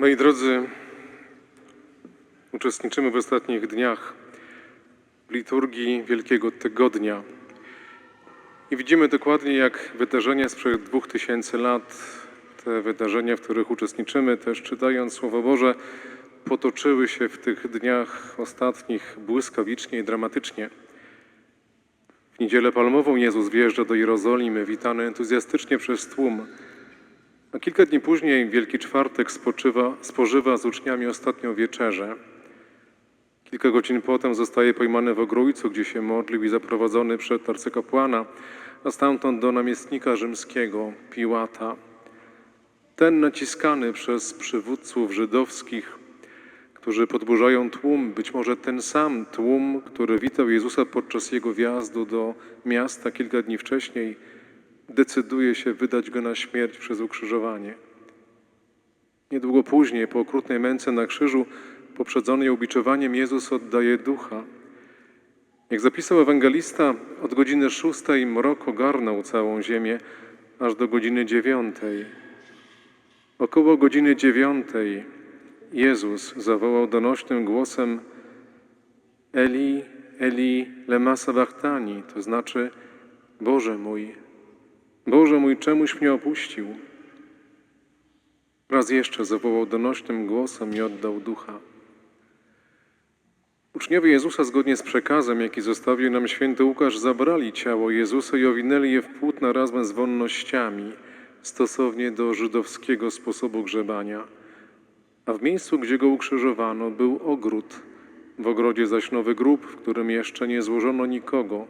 Moi drodzy, uczestniczymy w ostatnich dniach liturgii Wielkiego Tygodnia i widzimy dokładnie, jak wydarzenia sprzed dwóch tysięcy lat, te wydarzenia, w których uczestniczymy, też czytając Słowo Boże, potoczyły się w tych dniach ostatnich błyskawicznie i dramatycznie. W niedzielę palmową Jezus wjeżdża do Jerozolimy, witany entuzjastycznie przez tłum. A kilka dni później, Wielki Czwartek, spoczywa, spożywa z uczniami ostatnią wieczerzę. Kilka godzin potem zostaje pojmany w Ogrójcu, gdzie się modlił i zaprowadzony przed arcykapłana, a stamtąd do namiestnika rzymskiego, Piłata. Ten naciskany przez przywódców żydowskich, którzy podburzają tłum, być może ten sam tłum, który witał Jezusa podczas jego wjazdu do miasta kilka dni wcześniej, decyduje się wydać go na śmierć przez ukrzyżowanie. Niedługo później, po okrutnej męce na krzyżu, poprzedzonej ubiczowaniem, Jezus oddaje ducha. Jak zapisał ewangelista, od godziny szóstej mrok ogarnął całą ziemię, aż do godziny dziewiątej. Około godziny dziewiątej Jezus zawołał donośnym głosem Eli, Eli, lema sabachthani, to znaczy Boże mój, Boże mój, czemuś mnie opuścił? Raz jeszcze zawołał donośnym głosem i oddał ducha. Uczniowie Jezusa, zgodnie z przekazem, jaki zostawił nam święty Łukasz, zabrali ciało Jezusa i owinęli je w płótna razem z wonnościami, stosownie do żydowskiego sposobu grzebania. A w miejscu, gdzie go ukrzyżowano, był ogród. W ogrodzie zaś nowy grób, w którym jeszcze nie złożono nikogo.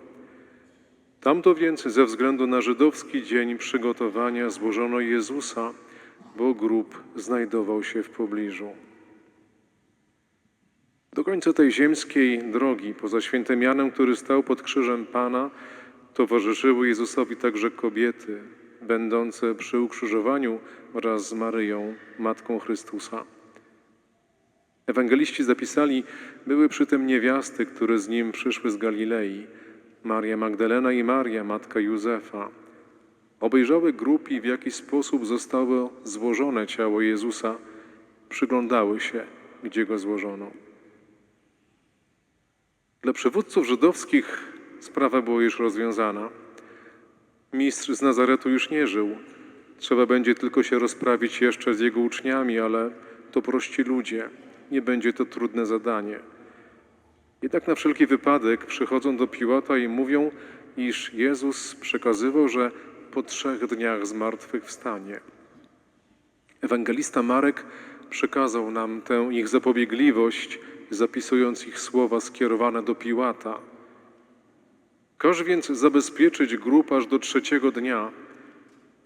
Tamto więc ze względu na żydowski dzień przygotowania złożono Jezusa, bo grób znajdował się w pobliżu. Do końca tej ziemskiej drogi, poza świętym Janem, który stał pod krzyżem Pana, towarzyszyły Jezusowi także kobiety, będące przy ukrzyżowaniu wraz z Maryją, Matką Chrystusa. Ewangeliści zapisali, były przy tym niewiasty, które z nim przyszły z Galilei, Maria Magdalena i Maria, matka Józefa. Obejrzały grób i w jaki sposób zostało złożone ciało Jezusa, przyglądały się, gdzie go złożono. Dla przywódców żydowskich sprawa była już rozwiązana. Mistrz z Nazaretu już nie żył. Trzeba będzie tylko się rozprawić jeszcze z jego uczniami, ale to prości ludzie. Nie będzie to trudne zadanie. Jednak na wszelki wypadek przychodzą do Piłata i mówią, iż Jezus przekazywał, że po trzech dniach zmartwychwstanie. Ewangelista Marek przekazał nam tę ich zapobiegliwość, zapisując ich słowa skierowane do Piłata. Każ więc zabezpieczyć grób aż do trzeciego dnia,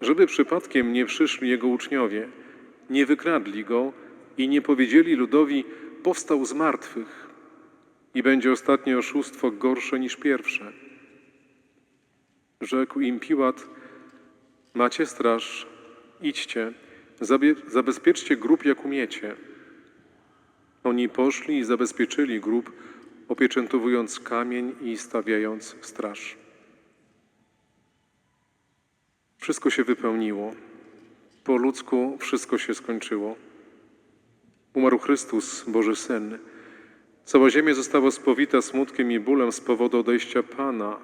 żeby przypadkiem nie przyszli jego uczniowie, nie wykradli go i nie powiedzieli ludowi, powstał z martwych i będzie ostatnie oszustwo gorsze niż pierwsze. Rzekł im Piłat, macie straż, idźcie, zabezpieczcie grób jak umiecie. Oni poszli i zabezpieczyli grób, opieczętowując kamień i stawiając straż. Wszystko się wypełniło. Po ludzku wszystko się skończyło. Umarł Chrystus, Boży Syn. Cała ziemia została spowita smutkiem i bólem z powodu odejścia Pana,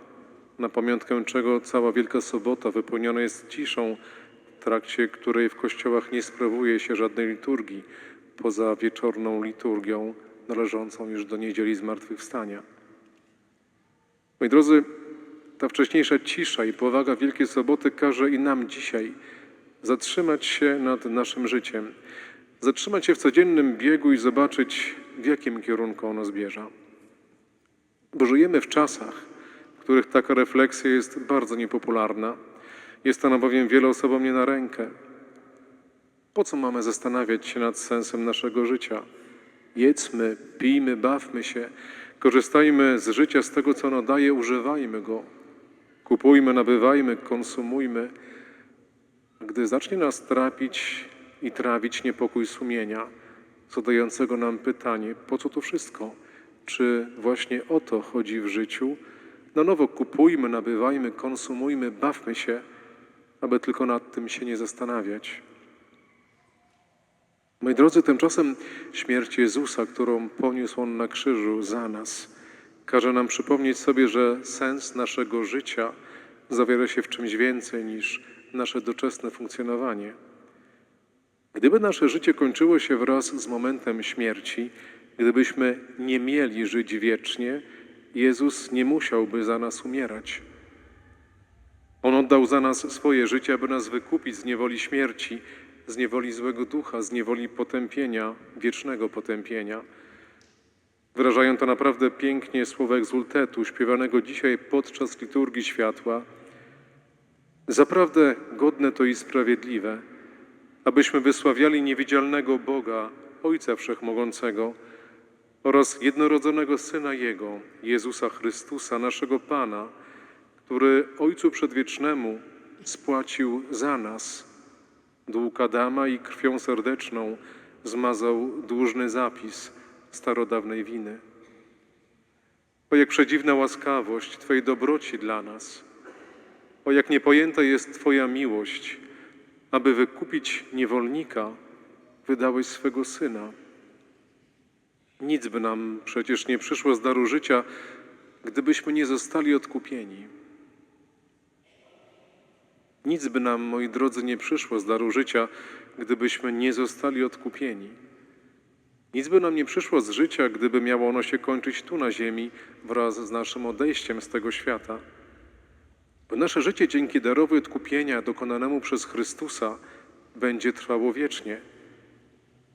na pamiątkę czego cała Wielka Sobota wypełniona jest ciszą, w trakcie której w kościołach nie sprawuje się żadnej liturgii, poza wieczorną liturgią należącą już do niedzieli zmartwychwstania. Moi drodzy, ta wcześniejsza cisza i powaga Wielkiej Soboty każe i nam dzisiaj zatrzymać się nad naszym życiem, zatrzymać się w codziennym biegu i zobaczyć, w jakim kierunku ono zmierza. Bo żyjemy w czasach, w których taka refleksja jest bardzo niepopularna. Jest ona bowiem wielu osobom nie na rękę. Po co mamy zastanawiać się nad sensem naszego życia? Jedzmy, pijmy, bawmy się, korzystajmy z życia, z tego, co ono daje, używajmy go. Kupujmy, nabywajmy, konsumujmy. Gdy zacznie nas trapić i trawić niepokój sumienia, zadającego nam pytanie, po co to wszystko? Czy właśnie o to chodzi w życiu? Na nowo kupujmy, nabywajmy, konsumujmy, bawmy się, aby tylko nad tym się nie zastanawiać. Moi drodzy, tymczasem śmierć Jezusa, którą poniósł On na krzyżu za nas, każe nam przypomnieć sobie, że sens naszego życia zawiera się w czymś więcej niż nasze doczesne funkcjonowanie. Gdyby nasze życie kończyło się wraz z momentem śmierci, gdybyśmy nie mieli żyć wiecznie, Jezus nie musiałby za nas umierać. On oddał za nas swoje życie, aby nas wykupić z niewoli śmierci, z niewoli złego ducha, z niewoli potępienia, wiecznego potępienia. Wyrażają to naprawdę pięknie słowa egzultetu, śpiewanego dzisiaj podczas liturgii światła. Zaprawdę godne to i sprawiedliwe, abyśmy wysławiali niewidzialnego Boga, Ojca Wszechmogącego oraz jednorodzonego Syna Jego, Jezusa Chrystusa, naszego Pana, który Ojcu Przedwiecznemu spłacił za nas. Dług Adama i krwią serdeczną zmazał dłużny zapis starodawnej winy. O jak przedziwna łaskawość Twojej dobroci dla nas. O jak niepojęta jest Twoja miłość, aby wykupić niewolnika, wydałeś swego Syna. Nic by nam przecież nie przyszło z daru życia, gdybyśmy nie zostali odkupieni. Nic by nam, moi drodzy, nie przyszło z daru życia, gdybyśmy nie zostali odkupieni. Nic by nam nie przyszło z życia, gdyby miało ono się kończyć tu na ziemi wraz z naszym odejściem z tego świata. Bo nasze życie dzięki darowi odkupienia dokonanemu przez Chrystusa będzie trwało wiecznie.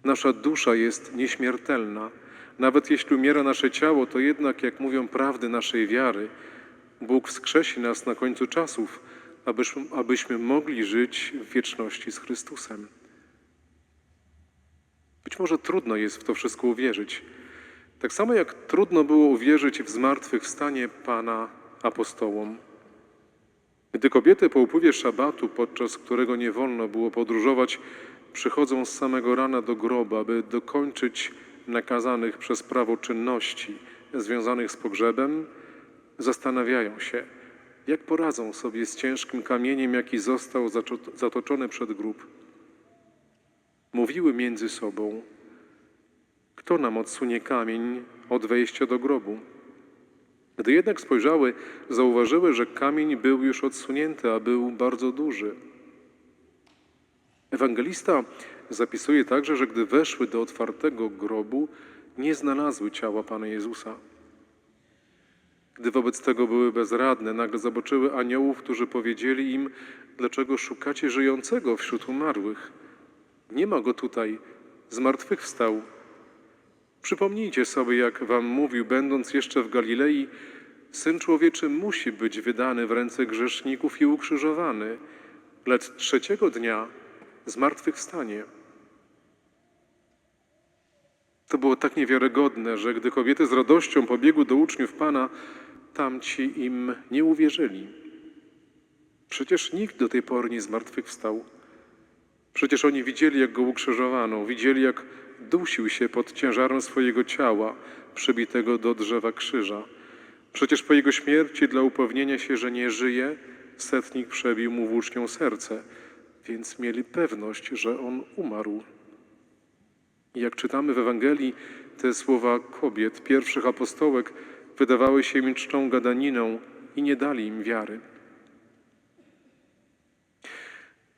Nasza dusza jest nieśmiertelna. Nawet jeśli umiera nasze ciało, to jednak, jak mówią prawdy naszej wiary, Bóg wskrzesi nas na końcu czasów, abyśmy, abyśmy mogli żyć w wieczności z Chrystusem. Być może trudno jest w to wszystko uwierzyć. Tak samo jak trudno było uwierzyć w zmartwychwstanie Pana apostołom. Gdy kobiety po upływie szabatu, podczas którego nie wolno było podróżować, przychodzą z samego rana do grobu, aby dokończyć nakazanych przez prawo czynności związanych z pogrzebem, zastanawiają się, jak poradzą sobie z ciężkim kamieniem, jaki został zatoczony przed grób. Mówiły między sobą, kto nam odsunie kamień od wejścia do grobu. Gdy jednak spojrzały, zauważyły, że kamień był już odsunięty, a był bardzo duży. Ewangelista zapisuje także, że gdy weszły do otwartego grobu, nie znalazły ciała Pana Jezusa. Gdy wobec tego były bezradne, nagle zobaczyły aniołów, którzy powiedzieli im, dlaczego szukacie żyjącego wśród umarłych. Nie ma go tutaj, zmartwychwstał. Przypomnijcie sobie, jak wam mówił, będąc jeszcze w Galilei, Syn Człowieczy musi być wydany w ręce grzeszników i ukrzyżowany, lecz trzeciego dnia zmartwychwstanie. To było tak niewiarygodne, że gdy kobiety z radością pobiegły do uczniów Pana, tamci im nie uwierzyli. Przecież nikt do tej pory nie zmartwychwstał. Przecież oni widzieli, jak go ukrzyżowano, widzieli, jak dusił się pod ciężarem swojego ciała, przybitego do drzewa krzyża. Przecież po jego śmierci, dla upewnienia się, że nie żyje, setnik przebił mu włócznią serce, więc mieli pewność, że on umarł. Jak czytamy w Ewangelii, te słowa kobiet, pierwszych apostołek, wydawały się im czczą gadaniną i nie dali im wiary.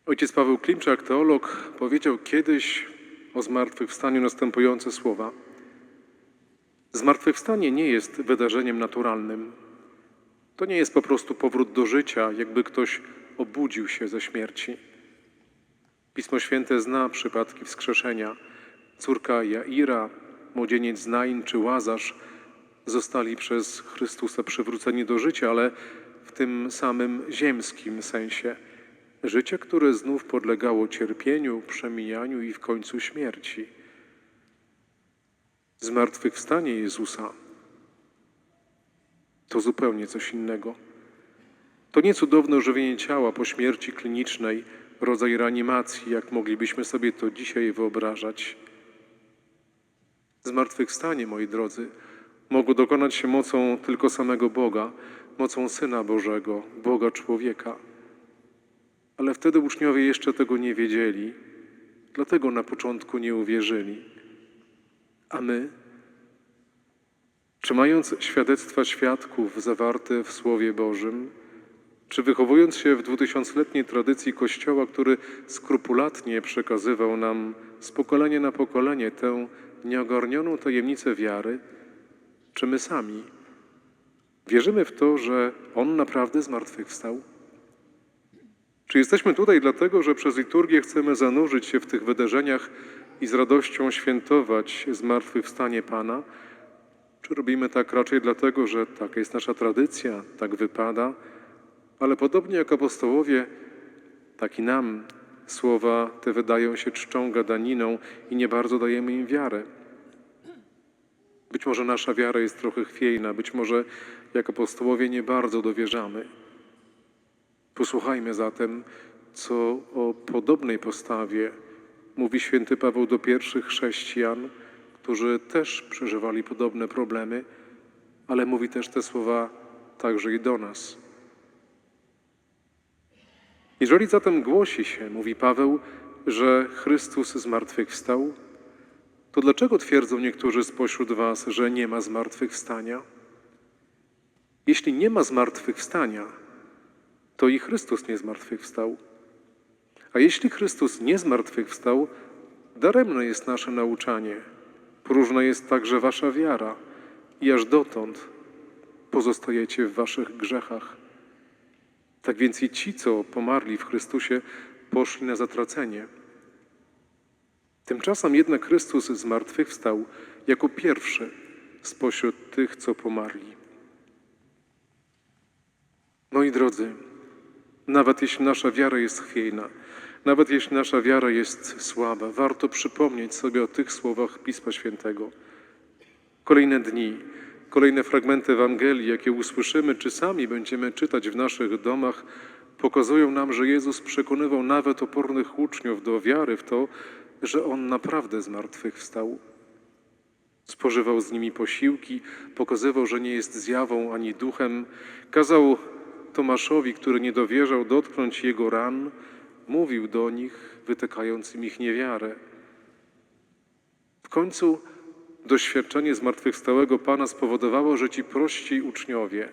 Ojciec Paweł Klimczak, teolog, powiedział kiedyś o zmartwychwstaniu następujące słowa. Zmartwychwstanie nie jest wydarzeniem naturalnym. To nie jest po prostu powrót do życia, jakby ktoś obudził się ze śmierci. Pismo Święte zna przypadki wskrzeszenia. Córka Jaira, młodzieniec Nain czy Łazarz zostali przez Chrystusa przywróceni do życia, ale w tym samym ziemskim sensie. Życie, które znów podlegało cierpieniu, przemijaniu i w końcu śmierci. Zmartwychwstanie Jezusa to zupełnie coś innego. To nie cudowne ożywienie ciała po śmierci klinicznej, rodzaj reanimacji, jak moglibyśmy sobie to dzisiaj wyobrażać. Zmartwychwstanie, moi drodzy, mogło dokonać się mocą tylko samego Boga, mocą Syna Bożego, Boga człowieka. Ale wtedy uczniowie jeszcze tego nie wiedzieli. Dlatego na początku nie uwierzyli. A my, czy mając świadectwa świadków zawarte w Słowie Bożym, czy wychowując się w dwutysiącletniej tradycji Kościoła, który skrupulatnie przekazywał nam z pokolenia na pokolenie tę nieogarnioną tajemnicę wiary, czy my sami wierzymy w to, że On naprawdę zmartwychwstał? Czy jesteśmy tutaj dlatego, że przez liturgię chcemy zanurzyć się w tych wydarzeniach i z radością świętować zmartwychwstanie Pana? Czy robimy tak raczej dlatego, że taka jest nasza tradycja, tak wypada, ale podobnie jak apostołowie, tak i nam słowa te wydają się czczą gadaniną i nie bardzo dajemy im wiarę. Być może nasza wiara jest trochę chwiejna, być może jak apostołowie nie bardzo dowierzamy. Posłuchajmy zatem, co o podobnej postawie mówi święty Paweł do pierwszych chrześcijan, którzy też przeżywali podobne problemy, ale mówi też te słowa także i do nas. Jeżeli zatem głosi się, mówi Paweł, że Chrystus zmartwychwstał, to dlaczego twierdzą niektórzy spośród Was, że nie ma zmartwychwstania? Jeśli nie ma zmartwychwstania, to i Chrystus nie zmartwychwstał. A jeśli Chrystus nie zmartwychwstał, daremne jest nasze nauczanie, próżna jest także Wasza wiara i aż dotąd pozostajecie w Waszych grzechach. Tak więc i ci, co pomarli w Chrystusie, poszli na zatracenie. Tymczasem jednak Chrystus zmartwychwstał jako pierwszy spośród tych, co pomarli. Moi drodzy, nawet jeśli nasza wiara jest chwiejna, nawet jeśli nasza wiara jest słaba, warto przypomnieć sobie o tych słowach Pisma Świętego. Kolejne dni, kolejne fragmenty Ewangelii, jakie usłyszymy, czy sami będziemy czytać w naszych domach, pokazują nam, że Jezus przekonywał nawet opornych uczniów do wiary w to, że On naprawdę zmartwychwstał. Spożywał z nimi posiłki, pokazywał, że nie jest zjawą ani duchem, kazał Tomaszowi, który nie dowierzał, dotknąć jego ran, mówił do nich, wytykając im ich niewiarę. W końcu doświadczenie zmartwychwstałego Pana spowodowało, że ci prości uczniowie,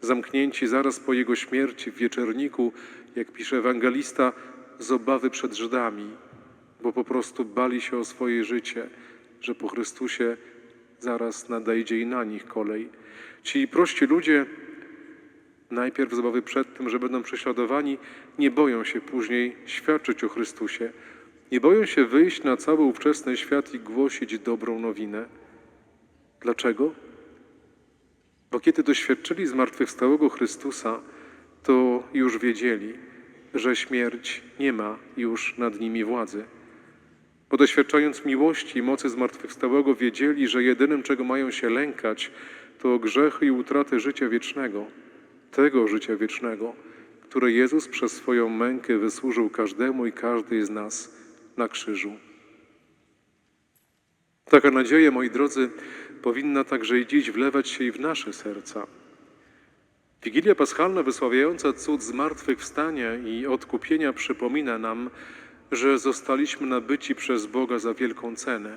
zamknięci zaraz po jego śmierci w wieczerniku, jak pisze ewangelista, z obawy przed Żydami, bo po prostu bali się o swoje życie, że po Chrystusie zaraz nadejdzie i na nich kolej. Ci prości ludzie najpierw z obawy przed tym, że będą prześladowani, nie boją się później świadczyć o Chrystusie. Nie boją się wyjść na cały ówczesny świat i głosić dobrą nowinę. Dlaczego? Bo kiedy doświadczyli zmartwychwstałego Chrystusa, to już wiedzieli, że śmierć nie ma już nad nimi władzy. Bo doświadczając miłości i mocy zmartwychwstałego, wiedzieli, że jedynym, czego mają się lękać, to grzechy i utraty życia wiecznego, tego życia wiecznego, które Jezus przez swoją mękę wysłużył każdemu i każdej z nas na krzyżu. Taka nadzieja, moi drodzy, powinna także i dziś wlewać się i w nasze serca. Wigilia Paschalna wysławiająca cud zmartwychwstania i odkupienia przypomina nam, że zostaliśmy nabyci przez Boga za wielką cenę,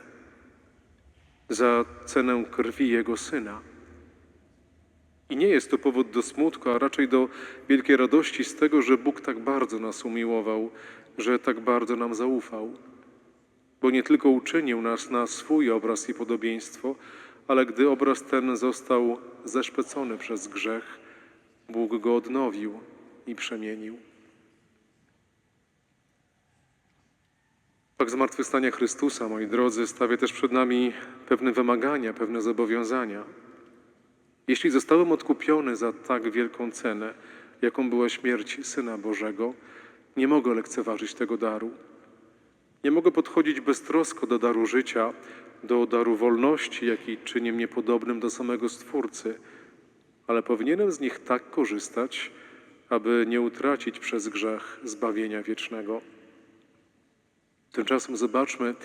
za cenę krwi Jego Syna. I nie jest to powód do smutku, a raczej do wielkiej radości z tego, że Bóg tak bardzo nas umiłował, że tak bardzo nam zaufał. Bo nie tylko uczynił nas na swój obraz i podobieństwo, ale gdy obraz ten został zeszpecony przez grzech, Bóg go odnowił i przemienił. Fakt zmartwychwstania Chrystusa, moi drodzy, stawia też przed nami pewne wymagania, pewne zobowiązania. Jeśli zostałem odkupiony za tak wielką cenę, jaką była śmierć Syna Bożego, nie mogę lekceważyć tego daru. Nie mogę podchodzić beztrosko do daru życia, do daru wolności, jaki czyni mnie podobnym do samego Stwórcy, ale powinienem z nich tak korzystać, aby nie utracić przez grzech zbawienia wiecznego. Tymczasem zobaczmy,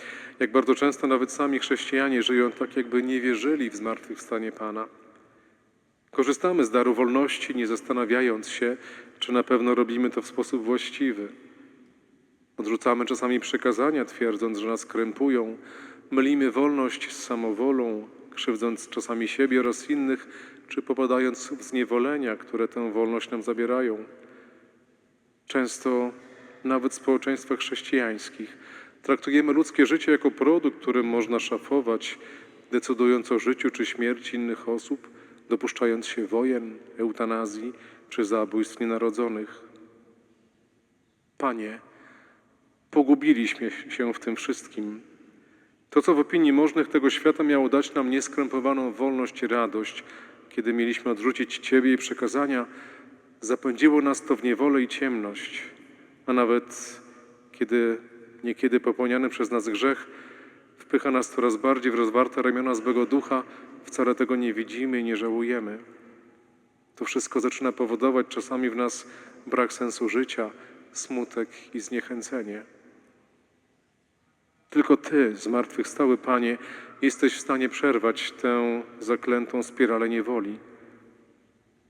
jak bardzo często nawet sami chrześcijanie żyją tak, jakby nie wierzyli w zmartwychwstanie Pana. Korzystamy z daru wolności, nie zastanawiając się, czy na pewno robimy to w sposób właściwy. Odrzucamy czasami przekazania, twierdząc, że nas krępują. Mylimy wolność z samowolą, krzywdząc czasami siebie oraz innych, czy popadając w zniewolenia, które tę wolność nam zabierają. Często nawet w społeczeństwach chrześcijańskich traktujemy ludzkie życie jako produkt, którym można szafować, decydując o życiu czy śmierci innych osób, dopuszczając się wojen, eutanazji czy zabójstw nienarodzonych. Panie, pogubiliśmy się w tym wszystkim. To, co w opinii możnych tego świata miało dać nam nieskrępowaną wolność i radość, kiedy mieliśmy odrzucić Ciebie i przekazania, zapędziło nas to w niewolę i ciemność, a nawet kiedy niekiedy popełniany przez nas grzech wpycha nas coraz bardziej w rozwarte ramiona złego ducha, wcale tego nie widzimy i nie żałujemy. To wszystko zaczyna powodować czasami w nas brak sensu życia, smutek i zniechęcenie. Tylko Ty, zmartwychwstały Panie, jesteś w stanie przerwać tę zaklętą spiralę niewoli.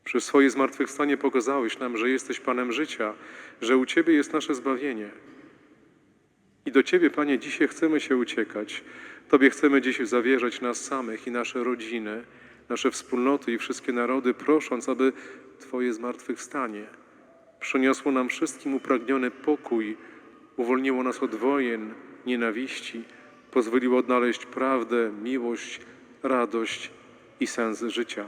Przez swoje zmartwychwstanie pokazałeś nam, że jesteś Panem życia, że u Ciebie jest nasze zbawienie. I do Ciebie, Panie, dzisiaj chcemy się uciekać. Tobie chcemy dziś zawierzać nas samych i nasze rodziny, nasze wspólnoty i wszystkie narody, prosząc, aby Twoje zmartwychwstanie przyniosło nam wszystkim upragniony pokój, uwolniło nas od wojen, nienawiści, pozwoliło odnaleźć prawdę, miłość, radość i sens życia.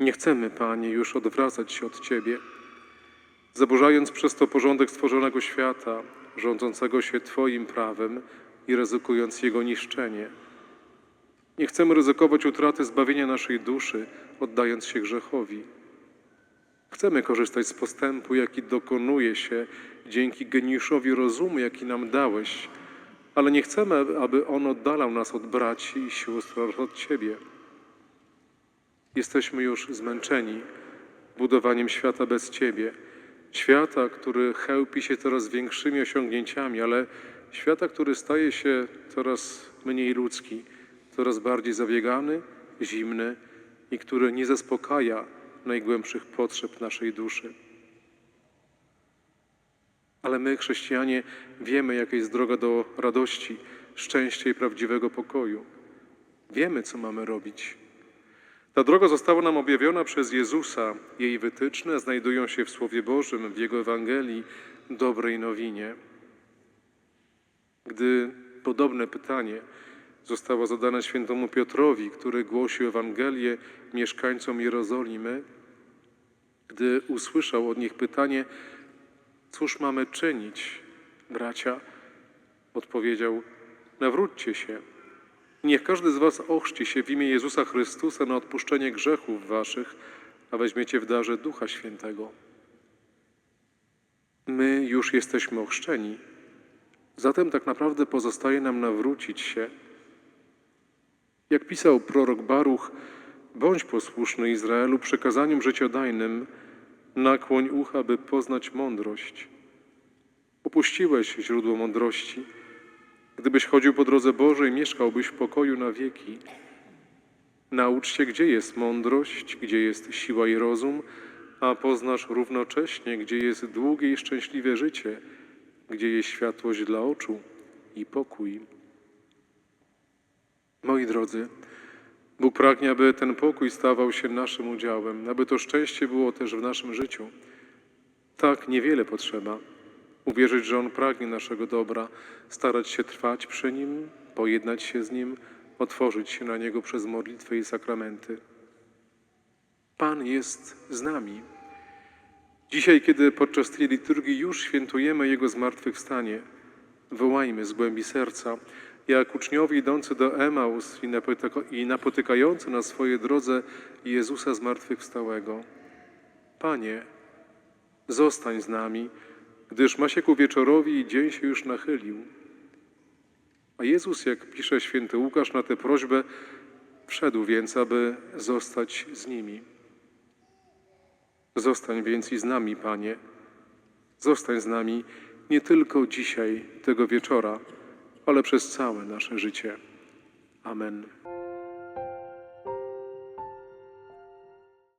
Nie chcemy, Panie, już odwracać się od Ciebie, zaburzając przez to porządek stworzonego świata, rządzącego się Twoim prawem i ryzykując jego niszczenie. Nie chcemy ryzykować utraty zbawienia naszej duszy, oddając się grzechowi. Chcemy korzystać z postępu, jaki dokonuje się dzięki geniuszowi rozumu, jaki nam dałeś, ale nie chcemy, aby on oddalał nas od braci i sióstr od Ciebie. Jesteśmy już zmęczeni budowaniem świata bez Ciebie. Świata, który chełpi się coraz większymi osiągnięciami, ale świata, który staje się coraz mniej ludzki, coraz bardziej zabiegany, zimny i który nie zaspokaja najgłębszych potrzeb naszej duszy. Ale my, chrześcijanie, wiemy, jaka jest droga do radości, szczęścia i prawdziwego pokoju. Wiemy, co mamy robić. Ta droga została nam objawiona przez Jezusa. Jej wytyczne znajdują się w Słowie Bożym, w Jego Ewangelii, dobrej nowinie. Gdy podobne pytanie zostało zadane świętemu Piotrowi, który głosił Ewangelię mieszkańcom Jerozolimy, gdy usłyszał od nich pytanie, cóż mamy czynić, bracia, odpowiedział, nawróćcie się. Niech każdy z was ochrzci się w imię Jezusa Chrystusa na odpuszczenie grzechów waszych, a weźmiecie w darze Ducha Świętego. My już jesteśmy ochrzczeni, zatem tak naprawdę pozostaje nam nawrócić się. Jak pisał prorok Baruch, bądź posłuszny Izraelu przekazaniom życiodajnym, nakłoń ucha, by poznać mądrość. Opuściłeś źródło mądrości. Gdybyś chodził po drodze Bożej, mieszkałbyś w pokoju na wieki. Naucz się, gdzie jest mądrość, gdzie jest siła i rozum, a poznasz równocześnie, gdzie jest długie i szczęśliwe życie, gdzie jest światłość dla oczu i pokój. Moi drodzy, Bóg pragnie, aby ten pokój stawał się naszym udziałem, aby to szczęście było też w naszym życiu. Tak niewiele potrzeba. Uwierzyć, że On pragnie naszego dobra, starać się trwać przy Nim, pojednać się z Nim, otworzyć się na Niego przez modlitwę i sakramenty. Pan jest z nami. Dzisiaj, kiedy podczas tej liturgii już świętujemy Jego zmartwychwstanie, wołajmy z głębi serca, jak uczniowie idący do Emaus i napotyka- i napotykający na swojej drodze Jezusa zmartwychwstałego. Panie, zostań z nami, gdyż ma się ku wieczorowi i dzień się już nachylił. A Jezus, jak pisze święty Łukasz na tę prośbę, wszedł więc, aby zostać z nimi. Zostań więc i z nami, Panie. Zostań z nami nie tylko dzisiaj, tego wieczora, ale przez całe nasze życie. Amen.